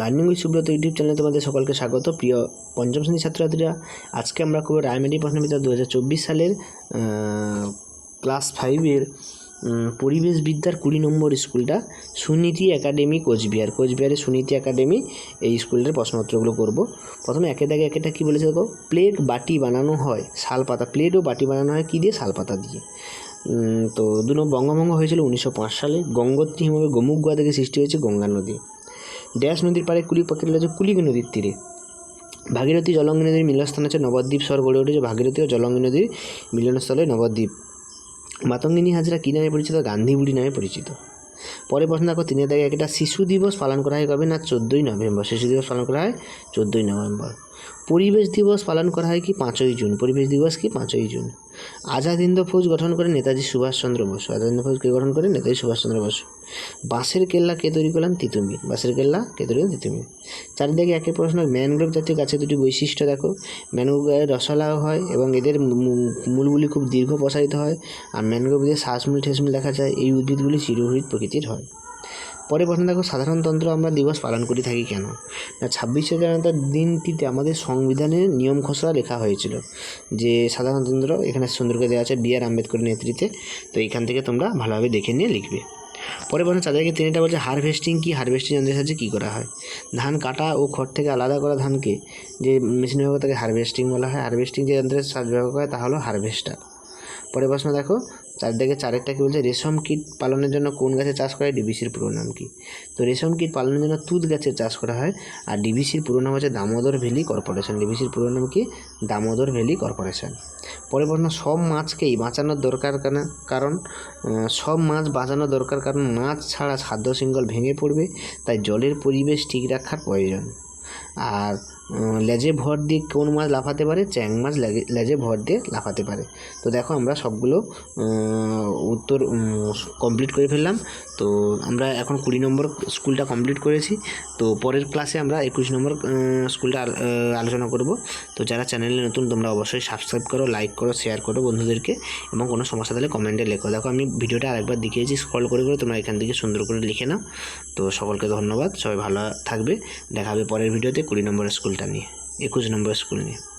Learning with Subrata YouTube চ্যানেলে তোমাদের সকলকে স্বাগত। প্রিয় পঞ্চম শ্রেণির ছাত্রছাত্রীরা, আজকে আমরা করব রায়মেডি প্রশ্নবিদ্যা দু হাজার চব্বিশ সালের ক্লাস ফাইভের পরিবেশ বিদ্যার কুড়ি নম্বর স্কুলটা সুনীতি একাডেমি, কোচবিহার। কোচবিহারের সুনীতি একাডেমি এই স্কুলের প্রশ্নোত্তরগুলো করব। প্রথমে একে দাগে একেটা কী বলেছে দেখো? প্লেট বাটি বানানো হয়, শাল পাতা। প্লেট ও বাটি বানানো হয় কী দিয়ে? শাল পাতা দিয়ে। তো দু বঙ্গভঙ্গ হয়েছিল উনিশশো পাঁচ সালে। গঙ্গোত্রী হিমবাহ গোমুখগুয়া থেকে সৃষ্টি হয়েছে গঙ্গা নদী। ড্যাশ নদীর পাড়ে কুলি পাখির রয়েছে কুলিক নদীর তীরে। ভাগীরথী জলঙ্গী নদীর মিলনস্থান আছে নবদ্বীপ শহর গড়ে উঠেছে ভাগীরথী ও জলঙ্গী নদীর মিলনস্থলে নবদ্বীপ। মাতঙ্গিনী হাজরা কী নামে পরিচিত? গান্ধী বুড়ি নামে পরিচিত। পরে প্রশ্ন দেখো তিনের দাগে একটা শিশু দিবস পালন করা হয় কবে? না, চোদ্দোই নভেম্বর। শিশু দিবস পালন করা হয় চোদ্দোই নভেম্বর। পরিবেশ দিবস পালন করা হয় কি পাঁচই জুন, পরিবেশ দিবস কি পাঁচই জুন। আজাদ হিন্দ ফৌজ গঠন করে নেতাজি সুভাষচন্দ্র বসু। আজাদ হিন্দ ফৌজ কে গঠন করে নেতাজি সুভাষচন্দ্র বসু। বাঁশের কেল্লা কে তৈরি করলেন? তিতুমি। বাঁশের কেল্লা কে তৈরি করলেন? তিতুমির চারিদিকে একই প্রশ্ন। ম্যানগ্রোভ জাতীয় গাছের দুটি বৈশিষ্ট্য দেখো। ম্যানগ্রোভ গায়ে রসালো হয় এবং এদের মূলগুলি খুব দীর্ঘ প্রসারিত হয়। আর ম্যানগ্রোভদের শ্বাসমূল ঠেসমূল দেখা যায়, এই উদ্ভিদগুলি চিরহরিত প্রকৃতির হয়। পরে প্রশ্ন দেখো সাধারণতন্ত্র আমরা দিবস পালন করে থাকি কেন? না, ছাব্বিশে জানুয়ারি দিনটিতে আমাদের সংবিধানের নিয়ম খসড়া লেখা হয়েছিল যে সাধারণতন্ত্র এখানে সুন্দর করে দেওয়া আছে, বি আর আম্বেদকরের নেতৃত্বে। তো এখান থেকে তোমরা ভালোভাবে দেখে নিয়ে লিখবে। পরে প্রশ্ন তাদেরকে তিনটা বলছে, হারভেস্টিং কি? হারভেস্টিং যন্ত্রের সাহায্যে কী করা হয়? ধান কাটা ও খড় থেকে আলাদা করা ধানকে যে মেশিন ব্যবহার তাকে হারভেস্টিং বলা হয়। হারভেস্টিং যে যন্ত্রের সাহায্যে ব্যবহার করা তা হলো হারভেস্টার। পরে প্রশ্ন দেখো চারদিকে চারেরটা কী বলছে, রেশম কীট পালনের জন্য কোন গাছে চাষ করা হয় ডিবিসির পুরো নাম কি? তো রেশম কীট পালনের জন্য তুত গাছের চাষ করা হয়, আর ডিবিসির পুরো নাম হচ্ছে দামোদর ভ্যালি কর্পোরেশন। ডিবিসির পুরো নাম কি? Damodar Valley Corporation. পরে প্রশ্ন, সব মাছকেই বাঁচানোর দরকার কারণ সব মাছ বাঁচানো দরকার কারণ মাছ ছাড়া খাদ্য শৃঙ্খল ভেঙে পড়বে, তাই জলের পরিবেশ ঠিক রাখার প্রয়োজন। আর লেজে ভর দিয়ে কোন মাছ লাফাতে পারে? চ্যাং মাছ লেজে ভর দিয়ে লাফাতে পারে। তো দেখো আমরা সবগুলো উত্তর কমপ্লিট করে ফেললাম। তো আমরা এখন কুড়ি নম্বর স্কুলটা কমপ্লিট করেছি। তো পরের ক্লাসে আমরা একুশ নম্বর স্কুলটা আলোচনা করব। তো যারা চ্যানেলে নতুন, তোমরা অবশ্যই সাবস্ক্রাইব করো লাইক করো শেয়ার করো বন্ধুদেরকে এবং কোনো সমস্যা থাকলে কমেন্টে লেখো। দেখো, আমি ভিডিওটা আরেকবার দেখিয়েছি স্ক্রল করে করে তোমরা এখান থেকে সুন্দর করে লিখে নাও। তো সকলকে ধন্যবাদ, সবাই ভালো থাকবে। দেখা হবে পরের ভিডিওতে কুড়ি নম্বর স্কুলটা নিয়ে, একুশ নম্বর স্কুল নিয়ে।